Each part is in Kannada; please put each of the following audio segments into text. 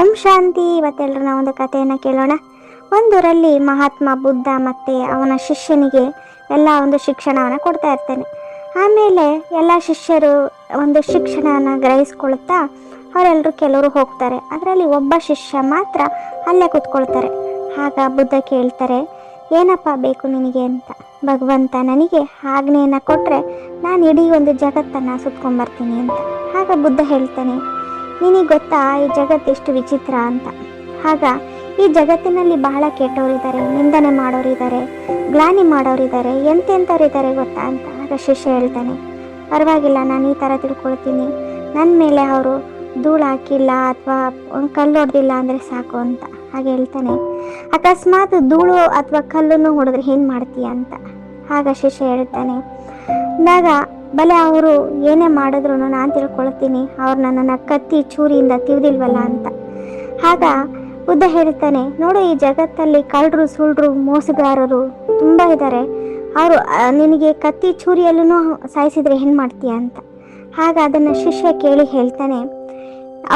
ಓಂ ಶಾಂತಿ ಇವತ್ತೆಲ್ಲರೂ ನಾವು ಒಂದು ಕಥೆಯನ್ನು ಕೇಳೋಣ. ಒಂದೂರಲ್ಲಿ ಮಹಾತ್ಮ ಬುದ್ಧ ಮತ್ತು ಅವನ ಶಿಷ್ಯನಿಗೆ ಎಲ್ಲ ಒಂದು ಶಿಕ್ಷಣವನ್ನು ಕೊಡ್ತಾ ಇರ್ತಾನೆ. ಆಮೇಲೆ ಎಲ್ಲ ಶಿಷ್ಯರು ಒಂದು ಶಿಕ್ಷಣನ ಗ್ರಹಿಸ್ಕೊಳ್ತಾ ಅವರೆಲ್ಲರೂ ಕೆಲವರು ಹೋಗ್ತಾರೆ. ಅದರಲ್ಲಿ ಒಬ್ಬ ಶಿಷ್ಯ ಮಾತ್ರ ಅಲ್ಲೇ ಕೂತ್ಕೊಳ್ತಾರೆ. ಆಗ ಬುದ್ಧ ಕೇಳ್ತಾರೆ, ಏನಪ್ಪ ಬೇಕು ನಿನಗೆ ಅಂತ? ಭಗವಂತ ನನಗೆ ಆಜ್ಞೆಯನ್ನು ಕೊಟ್ಟರೆ ನಾನು ಇಡೀ ಒಂದು ಜಗತ್ತನ್ನು ಸುತ್ಕೊಂಡ್ಬರ್ತೀನಿ ಅಂತ. ಆಗ ಬುದ್ಧ ಹೇಳ್ತಾನೆ ನಿನಗೆ ಗೊತ್ತಾ, ಈ ಜಗತ್ತು ಎಷ್ಟು ವಿಚಿತ್ರ ಅಂತ? ಆಗ ಈ ಜಗತ್ತಿನಲ್ಲಿ ಬಹಳ ಕೆಟ್ಟವರಿದ್ದಾರೆ, ನಿಂದನೆ ಮಾಡೋರಿದ್ದಾರೆ, ಗ್ಲಾನಿ ಮಾಡೋರಿದ್ದಾರೆ, ಎಂತೆಂಥವ್ರಿದ್ದಾರೆ ಗೊತ್ತಾ ಅಂತ ಆಗ ಶಿಷ್ಯ ಹೇಳ್ತಾನೆ. ಪರವಾಗಿಲ್ಲ, ನಾನು ಈ ಥರ ತಿಳ್ಕೊಳ್ತೀನಿ. ನನ್ನ ಮೇಲೆ ಅವರು ಧೂಳು ಹಾಕಿಲ್ಲ ಅಥವಾ ಕಲ್ಲು ಹೊಡೆದಿಲ್ಲ ಅಂದರೆ ಸಾಕು ಅಂತ ಹಾಗೆ ಹೇಳ್ತಾನೆ. ಅಕಸ್ಮಾತ್ ಧೂಳು ಅಥವಾ ಕಲ್ಲನ್ನು ಹೊಡೆದ್ರೆ ಏನು ಮಾಡ್ತೀಯ ಅಂತ? ಆಗ ಶಿಷ್ಯ ಹೇಳ್ತಾನೆ ಅಂದಾಗ ಬಲೆ ಅವರು ಏನೇ ಮಾಡಿದ್ರು ನಾನು ತಿಳ್ಕೊಳ್ತೀನಿ. ಅವ್ರು ನನ್ನನ್ನು ಕತ್ತಿ ಚೂರಿಯಿಂದ ತಿವಿದಿಲ್ವಲ್ಲ ಅಂತ. ಆಗ ಬುದ್ಧ ಹೇಳ್ತಾನೆ, ನೋಡು ಈ ಜಗತ್ತಲ್ಲಿ ಕಳ್ಳರು ಸುಳ್ಳರು ಮೋಸಗಾರರು ತುಂಬ ಇದ್ದಾರೆ ಅವರು ನಿನಗೆ ಕತ್ತಿ ಚೂರಿಯಲ್ಲೂ ಸಾಯಿಸಿದರೆ ಏನು ಮಾಡ್ತೀಯ? ಅಂತ. ಆಗ ಅದನ್ನು ಶಿಷ್ಯ ಕೇಳಿ ಹೇಳ್ತಾನೆ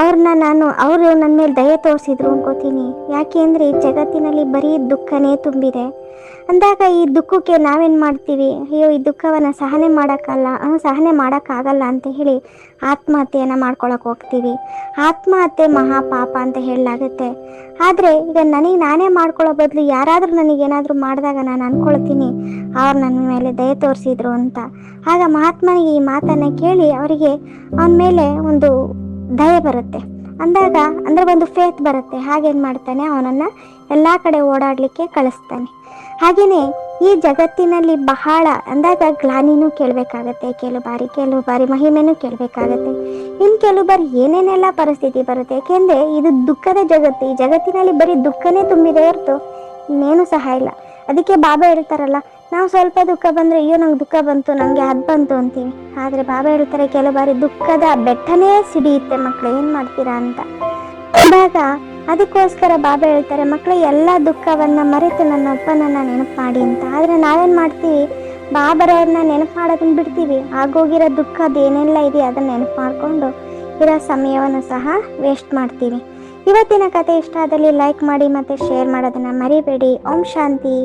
ಅವ್ರನ್ನ ನಾನು, ಅವರು ನನ್ನ ಮೇಲೆ ದಯ ತೋರಿಸಿದ್ರು ಅನ್ಕೋತೀನಿ. ಯಾಕೆ ಅಂದರೆ ಈ ಜಗತ್ತಿನಲ್ಲಿ ಬರೀ ದುಃಖನೇ ತುಂಬಿದೆ. ಅಂದಾಗ ಈ ದುಃಖಕ್ಕೆ ನಾವೇನು ಮಾಡ್ತೀವಿ? ಅಯ್ಯೋ, ಈ ದುಃಖವನ್ನು ಸಹನೆ ಮಾಡೋಕ್ಕಲ್ಲ ಸಹನೆ ಮಾಡೋಕ್ಕಾಗಲ್ಲ ಅಂತ ಹೇಳಿ ಆತ್ಮಹತ್ಯೆಯನ್ನು ಮಾಡ್ಕೊಳಕ್ಕೆ ಹೋಗ್ತೀವಿ. ಆತ್ಮಹತ್ಯೆ ಮಹಾಪಾಪ ಅಂತ ಹೇಳಲಾಗುತ್ತೆ. ಆದರೆ ಈಗ ನನಗೆ ನಾನೇ ಮಾಡ್ಕೊಳ್ಳೋ ಬದಲು ಯಾರಾದರೂ ನನಗೇನಾದರೂ ಮಾಡಿದಾಗ ನಾನು ಅಂದ್ಕೊಳ್ತೀನಿ ಅವ್ರು ನನ್ನ ಮೇಲೆ ದಯ ತೋರಿಸಿದ್ರು ಅಂತ. ಆಗ ಮಹಾತ್ಮನಿಗೆ ಈ ಮಾತನ್ನು ಕೇಳಿ ಅವರಿಗೆ ಅವನ ಮೇಲೆ ಒಂದು ದಯೆ ಬರುತ್ತೆ. ಅಂದಾಗ ಅಂದರೆ ಒಂದು ಫೇತ್ ಬರುತ್ತೆ. ಹಾಗೇನು ಮಾಡ್ತಾನೆ? ಅವನನ್ನು ಎಲ್ಲ ಕಡೆ ಓಡಾಡಲಿಕ್ಕೆ ಕಳಿಸ್ತಾನೆ. ಹಾಗೆಯೇ ಈ ಜಗತ್ತಿನಲ್ಲಿ ಬಹಳ ಅಂದಾಗ ಗ್ಲಾನಿನೂ ಕೇಳಬೇಕಾಗತ್ತೆ. ಕೆಲವು ಬಾರಿ ಕೆಲವು ಬಾರಿ ಮಹಿಮೆನೂ ಕೇಳಬೇಕಾಗತ್ತೆ. ಇನ್ನು ಕೆಲವು ಬಾರಿ ಏನೇನೆಲ್ಲ ಪರಿಸ್ಥಿತಿ ಬರುತ್ತೆ? ಯಾಕೆಂದರೆ ಇದು ದುಃಖದ ಜಗತ್ತು. ಈ ಜಗತ್ತಿನಲ್ಲಿ ಬರೀ ದುಃಖನೇ ತುಂಬಿದೆ ಹೊರತು ಇನ್ನೇನು ಸಹ ಇಲ್ಲ. ಅದಕ್ಕೆ ಬಾಬಾ ಹೇಳ್ತಾರಲ್ಲ ನಾವು ಸ್ವಲ್ಪ ದುಃಖ ಬಂದರೆ ಅಯ್ಯೋ, ನಂಗೆ ದುಃಖ ಬಂತು ನನಗೆ ಅದು ಬಂತು ಅಂತೀವಿ. ಆದರೆ ಬಾಬಾ ಹೇಳ್ತಾರೆ ಕೆಲವು ಬಾರಿ ದುಃಖದ ಬೆಟ್ಟನೇ ಸಿಡಿಯುತ್ತೆ ಮಕ್ಕಳು ಏನು ಮಾಡ್ತೀರಾ ಅಂತ. ಅಂದಾಗ ಅದಕ್ಕೋಸ್ಕರ ಬಾಬಾ ಹೇಳ್ತಾರೆ ಮಕ್ಕಳು ಎಲ್ಲ ದುಃಖವನ್ನು ಮರೆತು ನನ್ನ ಅಪ್ಪನನ್ನು ನೆನಪು ಮಾಡಿ ಅಂತ. ಆದರೆ ನಾವೇನು ಮಾಡ್ತೀವಿ? ಬಾಬರವ್ರನ್ನ ನೆನಪು ಮಾಡೋದನ್ನ ಬಿಡ್ತೀವಿ. ಆಗೋಗಿರೋ ದುಃಖ ಅದೇನೆಲ್ಲ ಇದೆ ಅದನ್ನು ನೆನಪು ಮಾಡಿಕೊಂಡು ಇರೋ ಸಮಯವನ್ನು ಸಹ ವೇಸ್ಟ್ ಮಾಡ್ತೀವಿ. ಇವತ್ತಿನ ಕತೆ ಇಷ್ಟ ಆದಲ್ಲಿ ಲೈಕ್ ಮಾಡಿ ಮತ್ತು ಶೇರ್ ಮಾಡೋದನ್ನು ಮರಿಬೇಡಿ. ಓಂ ಶಾಂತಿ.